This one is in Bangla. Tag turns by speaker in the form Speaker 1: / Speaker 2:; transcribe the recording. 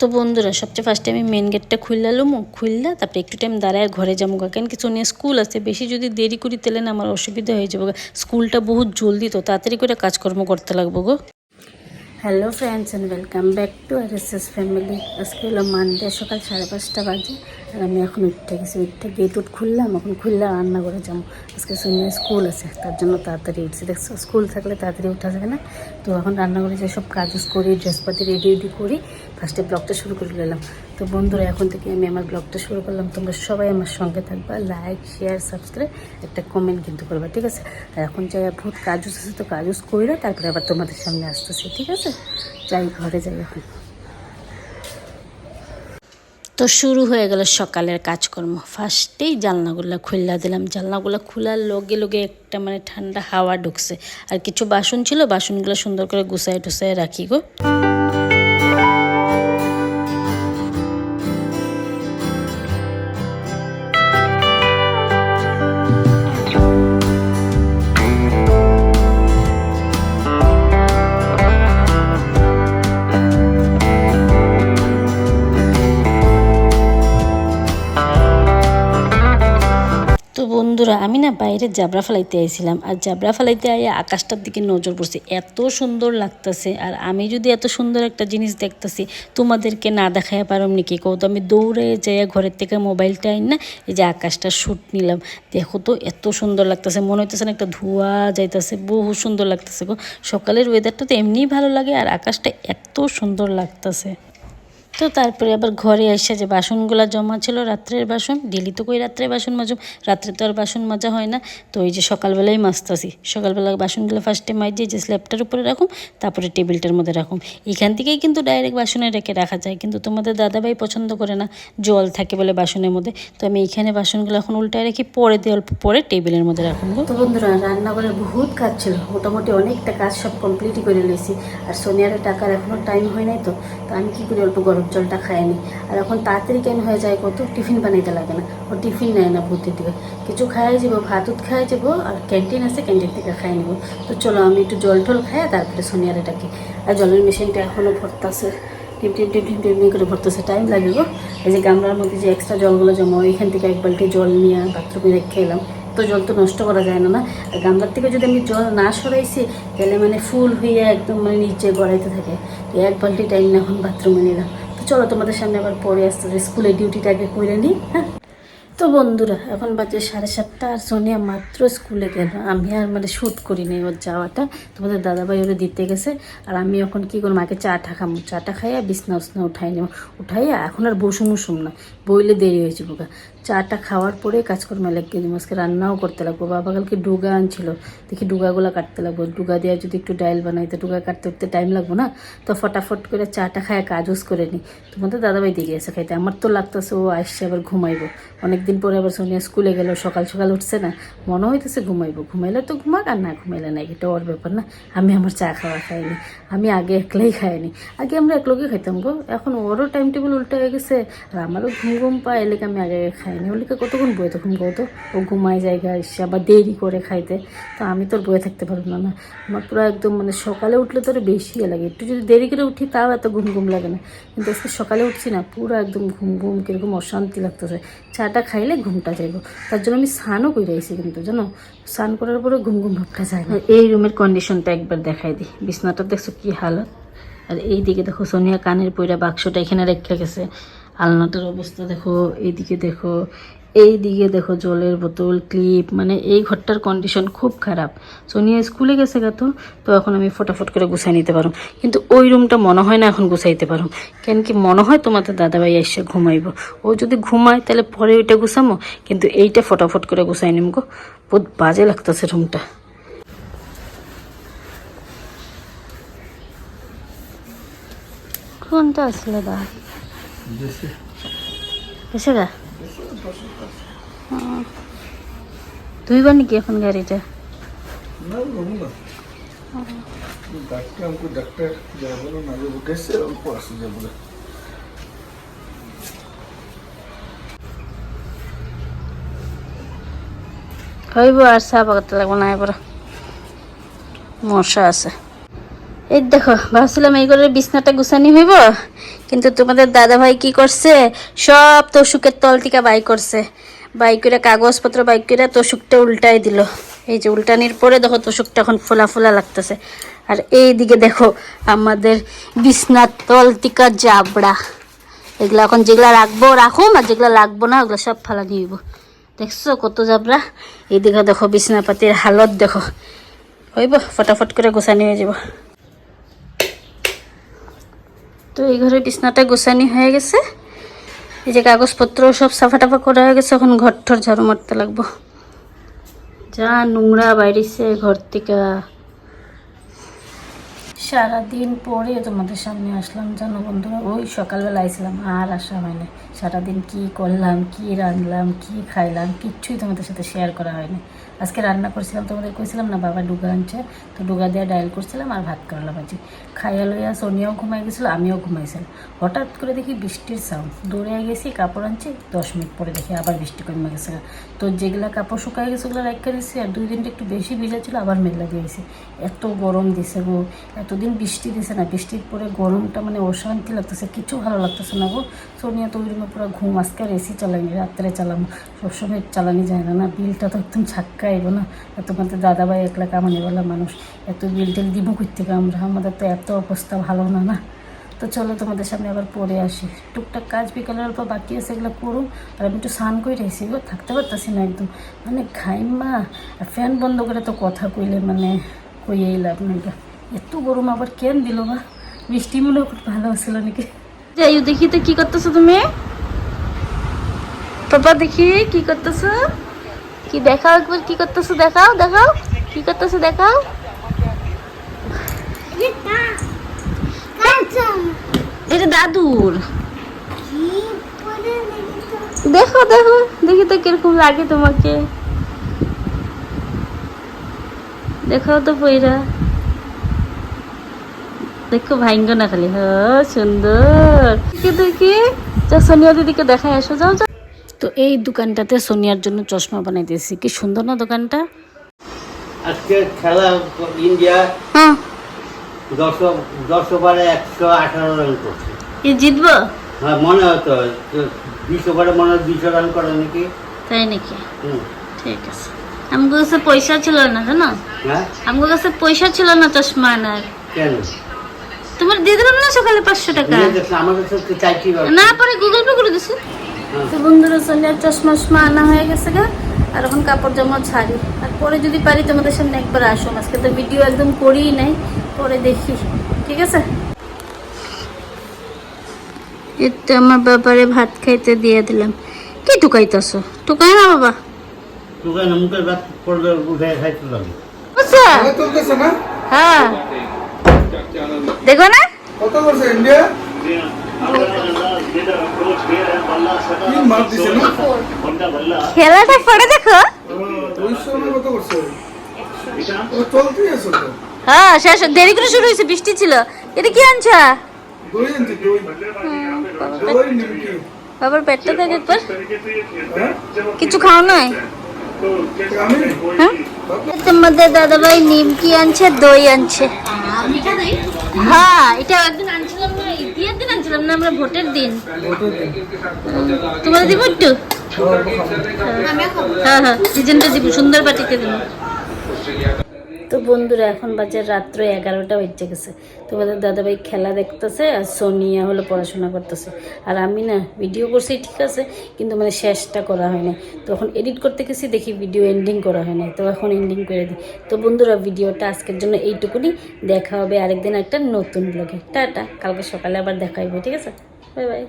Speaker 1: তো বন্ধুরা, সবচেয়ে ফার্স্টে আমি মেন গেটটা খুললা লুমু, খুললা, তারপরে একটু টাইম দাঁড়ায় ঘরে যাব কেন কিছু নিয়ে স্কুল আছে, বেশি যদি দেরি করি তাহলে না আমার অসুবিধা হয়ে যাব স্কুলটা বহুত জলদি তো, তাড়াতাড়ি করে কাজকর্ম করতে লাগবো গো। Hello friends and welcome back to R S S family. আজকে হলো মানডে সকাল সাড়ে পাঁচটা বাজে আর আমি এখন উঠতে গেছি। উঠতে গেট উঠ খুললাম, এখন খুললাম রান্না করে যাব। আজকে শুনে স্কুল আছে, তার জন্য তাড়াতাড়ি উঠছি। দেখছ, স্কুল থাকলে তাড়াতাড়ি উঠা যাবে না। তো এখন রান্না করে যেসব কাজ করি ড্রেসপাতি রেডি রেডি করি ফার্স্টে ব্লগটা শুরু করে নিলাম। তো বন্ধুরা, এখন থেকে আমি আমার ব্লগটা শুরু করলাম। তোমরা সবাই আমার সঙ্গে থাকবা। লাইক শেয়ার সাবস্ক্রাইব একটা কমেন্ট কিন্তু করবা, ঠিক আছে? আর এখন যাই ভূত কাজ আছে তো কাজ কইরা তারপরে আবার তোমাদের সামনে আসতেছি, ঠিক আছে? যাই, ঘরে যাই এখন। তো শুরু হয়ে গেল সকালের কাজকর্ম। ফার্স্টেই জানলাগুলো খুললা দিলাম। জানলাগুলো খোলার লগে লগে একটা মানে ঠান্ডা হাওয়া ঢুকছে। আর কিছু বাসন ছিল, বাসনগুলো সুন্দর করে গুছাই টুসাই রাখি গো। বন্ধুরা, আমি না বাইরে জাবরা ফেলাইতে আইছিলাম আর জাবরা ফেলাইতে আইয়া আকাশটার দিকে নজর পড়ছে। এত সুন্দর লাগতেছে আর আমি যদি এত সুন্দর একটা জিনিস দেখতেছি, তোমাদেরকে না দেখাইয়া পারম নাকি? কৌ তো আমি দৌড়ে যাইয়া ঘরের থেকে মোবাইলটা আইন না, এই যে আকাশটা শ্যুট নিলাম। দেখো তো এত সুন্দর লাগতেছে, মনে হইতেছে না একটা ধোয়া যাইতেছে, বহু সুন্দর লাগতেছে গো। সকালের ওয়েদারটা তো এমনিই ভালো লাগে আর আকাশটা এত সুন্দর লাগতেছে। তো তারপরে আবার ঘরে এসে যে বাসনগুলো জমা ছিল, রাত্রের বাসন, ডেলি তো কই রাত্রে বাসন মাজুম রাত্রে তো আর বাসন মাজা হয় না। তো ওই যে সকালবেলায় মাজতাছি। সকালবেলা বাসনগুলো ফার্স্টে মাজিয়ে যে স্ল্যাবটার উপরে রাখুম, তারপরে টেবিলটার মধ্যে রাখুম। এখান থেকেই কিন্তু ডাইরেক্ট বাসনে রেখে রাখা যায়, কিন্তু তোমাদের দাদাভাই পছন্দ করে না। জল থাকে বলে বাসনের মধ্যে। তো আমি এইখানে বাসনগুলো এখন উল্টায় রেখে, পরে দিয়ে অল্প পরে টেবিলের মধ্যে রাখুন তো বন্ধুরা, রান্নাঘরে বহুত কাজ ছিল। মোটামুটি অনেকটা কাজ সব কমপ্লিটই করে নিয়েছি। আর সোনিয়ারের টাকার এখনও টাইম হয় নাই তো। তো আমি কী করি, অল্প গরম জলটা খাইনি আর এখন তাড়াতাড়ি কেন হয়ে যায় কত? টিফিন বানাইতে লাগে না। ও টিফিন নেয় না, ভর্তি থেকে কিছু খাই যাব, ভাত খাই যাব, আর ক্যান্টিন আছে, ক্যান্টিন থেকে খাই নেব। তো চলো আমি একটু জল টল খাই তারপরে সোনিয়ার এটাকে। আর জলের মেশিনটা এখনও ভরতাছে। টিপ টিপ টিপ টিপ টিপ করে ভরতেছে। টাইম লাগে গো। এই যে গামলার মধ্যে যে এক্সট্রা জলগুলো জমা, ওইখান থেকে এক বালতি জল নিয়ে বাথরুমে রেখে এলাম। তো জল তো নষ্ট করা যায় না না? আর গামলার থেকে যদি আমি জল না সরাইছি, তাহলে মানে ফুল হয়ে একদম মানে নিচে গড়াইতে থাকে। এক বালতি টাইম না এখন বাথরুমে নিলাম। চলো তোমাদের সামনে আবার পরে আসতে স্কুলে ডিউটিটাকে করে নিই হ্যাঁ? তো বন্ধুরা, এখন বাজে সাড়ে সাতটা আর সোনিয়া মাত্র স্কুলে গেল। আমি আর মানে শ্যুট করি নি ওর যাওয়াটা। তোমাদের দাদাভাই ওরা দিতে গেছে। আর আমি এখন কি করব? মাকে চাটা খামো। চাটা খাইয়া বিছনা উসনা উঠাই নেব। উঠাইয়া এখন আর বসুম উসুম না। বইলে দেরি হয়েছে বোকা। চাটা খাওয়ার পরে কাজকর্মে লাগিয়ে দিব আজকে রান্নাও করতে লাগবো। বাবা কালকে ডুগা আনছিল। দেখি ডুগাগুলো কাটতে লাগবো। ডুগা দেওয়া যদি একটু ডাইল বানাই, তো ডুগা কাটতে উঠতে টাইম লাগবো না? তো ফটাফট করে চাটা খায় কাজুস করে নিই তোমাদের দাদাভাই দিয়ে গেছে খাইতে। আমার তো লাগতেছে ও আসছে, আবার ঘুমাইবো। অনেকদিন পরে আবার সোনিয়া স্কুলে গেল, সকাল সকাল উঠছে না। মনে হইতেছে ঘুমাইবো। ঘুমাইলে তো ঘুমাক, আর না ঘুমাইলে না, এটা ওর ব্যাপার না। আমি আমার চা খাওয়া খাইনি। আমি আগে একলাই খাইনি। আগে আমরা একলোকে খাইতাম গো। এখন ওরও টাইম টেবিল উল্টে হয়ে গেছে, আর আমারও ঘুম ঘুম পায় এলাকা আমি আগে আগে খাইনি। ওলিকে কতক্ষণ বয়ে তখন কত ও ঘুমায় জায়গা এসে আবার দেরি করে খাইতে। তো আমি তোর বয়ে থাকতে পারব না। আমার পুরো একদম মানে সকালে উঠলে তোর বেশি লাগে। একটু যদি দেরি করে উঠি তাও এত ঘুম ঘুম লাগে না। কিন্তু আজকে সকালে উঠছি না, পুরো একদম ঘুম ঘুম কীরকম অশান্তি লাগতেছে। চাটা খাইলে ঘুমটা যাইব। তার জন্য আমি স্নানও করে আইছি কিন্তু, জানো? স্নান করার পরে ঘুম ঘুম ভাবটা যায় না। এই রুমের কন্ডিশনটা একবার দেখাই দিই। বিছনাটা দেখছ কী হালত? আর এই দিকে দেখো সোনিয়া কানের পইরা বাক্সটা এখানে রেখে গেছে। আলনাটার অবস্থা দেখো, এইদিকে দেখো এই দিকে দেখো জলের বোতল, ক্লিপ মানে এই ঘরটার কন্ডিশন খুব খারাপ। সোনিয়া স্কুলে গেছে গা তো তো এখন আমি ফটাফট করে গুছাই নিতে পারো। কিন্তু ওই রুমটা মনে হয় না এখন গুছাইতে পারো। কেন কি মনে হয় তোমাদের দাদাভাই এসে ঘুমাইব? ও যদি ঘুমায় তাহলে পরে ওইটা গুছামো, কিন্তু এইটা ফটাফট করে গুছাই নিম গো। বহুত বাজে লাগতেছে রুমটা। কোনটা আসলে দা এসে গা? দুইবার নাকি এখন গাড়িটা
Speaker 2: ডাক্তার আমাকে ডাক্তার যা বলো না যে উঠেছে অল্প আসে যা
Speaker 1: হইব আর চা পাকাতে লাগবো না এবার মশা আছে। এই দেখো, ভাবছিলাম এই ঘরের বিছনাটা গুছানি হইব, কিন্তু তোমাদের দাদা ভাই কি করছে? সব তোষুকের তল থেকে বাই করছে। বাই করে কাগজপত্র বাই করে তোষুকটা উল্টাই দিল। এই যে উল্টানির পরে দেখো তোষুকটা এখন ফোলা ফোলা লাগতেছে। আর এই দিকে দেখো আমাদের বিছনার তল টিকা জাবড়া। এগুলো এখন যেগুলা রাখব রাখুম, আর যেগুলা লাগবো না, ওগুলো সব ফালা নিব দেখছ কত জাবড়া? এইদিকে দেখো বিছনাপাতির হালত দেখো। হইব, ফটাফট করে গোছানি হয়ে যাব। তো এই ঘরে বিছনাটা গোছানি হয়ে গেছে। এই যে কাগজপত্র সব সাফা টাফা করা হয়ে গেছে, এখন ঘর ঠর ঝাড়ু মারতে লাগবো। যা নোংরা বাইরেছে ঘর থেকে। সারাদিন পরে তোমাদের সামনে আসলাম জানো বন্ধুরা। ওই সকালবেলা আইছিলাম, আর আসা হয়নি। সারাদিন কি করলাম, কি রাঁধলাম, কি খাইলাম, কিচ্ছুই তোমাদের সাথে শেয়ার করা হয়নি। আজকে রান্না করছিলাম, তোমাদের কইছিলাম না বাবা ডুগা আনছে, তো ডুগা দিয়ে ডাইল করছিলাম আর ভাত করলাম আজ খাইয়া লইয়া সোনিয়াও ঘুমাই গেছিল, আমিও ঘুমাইছিলাম। হঠাৎ করে দেখি বৃষ্টির সাউন্ড দৌড়ে গেছি, কাপড় আনছি, দশ মিনিট পরে দেখি আবার বৃষ্টি কমে গেছে। তো যেগুলা কাপড় শুকায় গেছে ওগুলো রাখা দিয়েছি, আর দুই দিনটা একটু বেশি ভিজা ছিল, আবার মেঘলা দিয়েছি এত গরম দিছে গো, এতদিন বৃষ্টি দিছে না, বৃষ্টির পরে গরমটা মানে অশান্তি লাগতেছে, কিছু ভালো লাগতেছে না গো। সোনিয়া তো ওই পুরো ঘুম, আজকে আর এসি চালাইনি রাত্রে চালাম, সবসময় চালানি যায় না না, বিলটা তো একদম ছাক্কা আইব না। তোমাদের দাদাভাই একলা কামানিওয়ালা মানুষ। এত বিল টিল দিব থেকে আমরা? আমাদের তো এত অবস্থা ভালো না না? তো চলো তোমাদের সামনে আবার পরে আসি। টুকটাক কাজ বিকালের অল্প বাকি আছে, এগুলো করুন আর আমি একটু স্নান করে রেছি গো, থাকতে পারতাছি না একদম। মানে খাইমা আর ফ্যান বন্ধ করে তো কথা কইলে মানে কইয়েই লাভ নাই। এত গরম আবার কেন দিল বা বৃষ্টি মনে খুব ভালো ছিল নাকি? যাই দেখি তো কি করতেছো তুমি? পাপা দেখি কি করতেছো? কি দেখাও একবার? কি করতেছো? দেখাও দেখাও। কি করতেছো? দেখাও। এটা দাদুর। দেখো দেখো। দেখি তো কীরকম লাগে তোমাকে। দেখো তো পইরা দেখো, ভাইঙ্গ না খালি। হ সুন্দর। দেখি দেখি। সোনিয়া দিদিকে দেখায় এসো যাও। তো এই দোকানটাতে সোনিয়ার জন্য চশমা বানাইতেছি। কি সুন্দর না দোকানটা?
Speaker 3: আজকে খেলা ইন্ডিয়া
Speaker 1: হ্যাঁ।
Speaker 3: দশ দশ ওভারে একশো আঠারো রান করছে।
Speaker 1: কি জিতবো?
Speaker 3: হ্যাঁ মনে হতো তো বিশ ওভারে মনে হয় দুইশো রান করে নাকি?
Speaker 1: তাই নাকি?
Speaker 3: হুম।
Speaker 1: ঠিক আছে। আমার কাছে পয়সা ছিল না জানো?
Speaker 3: হ্যাঁ?
Speaker 1: আমার কাছে পয়সা ছিল না চশমা আনার।
Speaker 3: কেন?
Speaker 1: তোমার দিয়ে দিলাম না সকালে পাঁচশো টাকা?
Speaker 3: আমার কাছে
Speaker 1: না পরে গুগল পে করে দিছি। তো বন্ধুরা সোনিয়ার চশমা আনা হয়ে গেছে গা আর এখন কাপড় জামা ছাড়ি। আর পরে যদি পারি তোমাদের সামনে একবার আসুন। আজকে তো ভিডিও একদম করিই নাই পরে দেখি। ঠিক আছে? এতে আমার বাবারে ভাত খাইতে দিয়ে দিলাম। কি টুকাইতেছো টুকাই না বাবা।
Speaker 3: তোকে না মুখের ভাত পড়বে উঠে খাইতে লাগে।
Speaker 1: হ্যাঁ। দেখো না।
Speaker 2: কত ইন্ডিয়া
Speaker 1: খেলাটা পরে দেখো। হ্যাঁ শেষ দেরি করে শুরু হয়েছে বৃষ্টি ছিল। এটা কি আনছা?
Speaker 2: দই আনছি দই দই নিমকি
Speaker 1: বাবার পেটটা দেখ একবার।
Speaker 2: হ্যাঁ?
Speaker 1: কিছু খাও
Speaker 2: আমি?
Speaker 1: হ্যাঁ? তোমাদের দাদাভাই নিমকি আনছে দই আনছে। হ্যাঁ। এটা একদিন আনছিলাম না ঈদের দিন আনছিলাম না আমরা ভোটের দিন। তোমাদের দিব একটু? হ্যাঁ হ্যাঁ। সিজনটা দিব সুন্দর বাটিতে দেবো। তো বন্ধুরা, এখন বাজে রাত্র এগারোটা বেজে গেছে। তোমাদের দাদাভাই খেলা দেখতেছে আর সোনিয়া হলো পড়াশোনা করতেছে। আর আমি না ভিডিও করছি, ঠিক আছে, কিন্তু মানে শেষটা করা হয় না তো এখন এডিট করতে গেছি, দেখি ভিডিও এন্ডিং করা হয় না তো এখন এন্ডিং করে দিই। তো বন্ধুরা ভিডিওটা আজকের জন্য এইটুকুনি। দেখা হবে আরেকদিন একটা নতুন ব্লগে টাটা, কালকে সকালে আবার দেখা হবে ঠিক আছে? Bye bye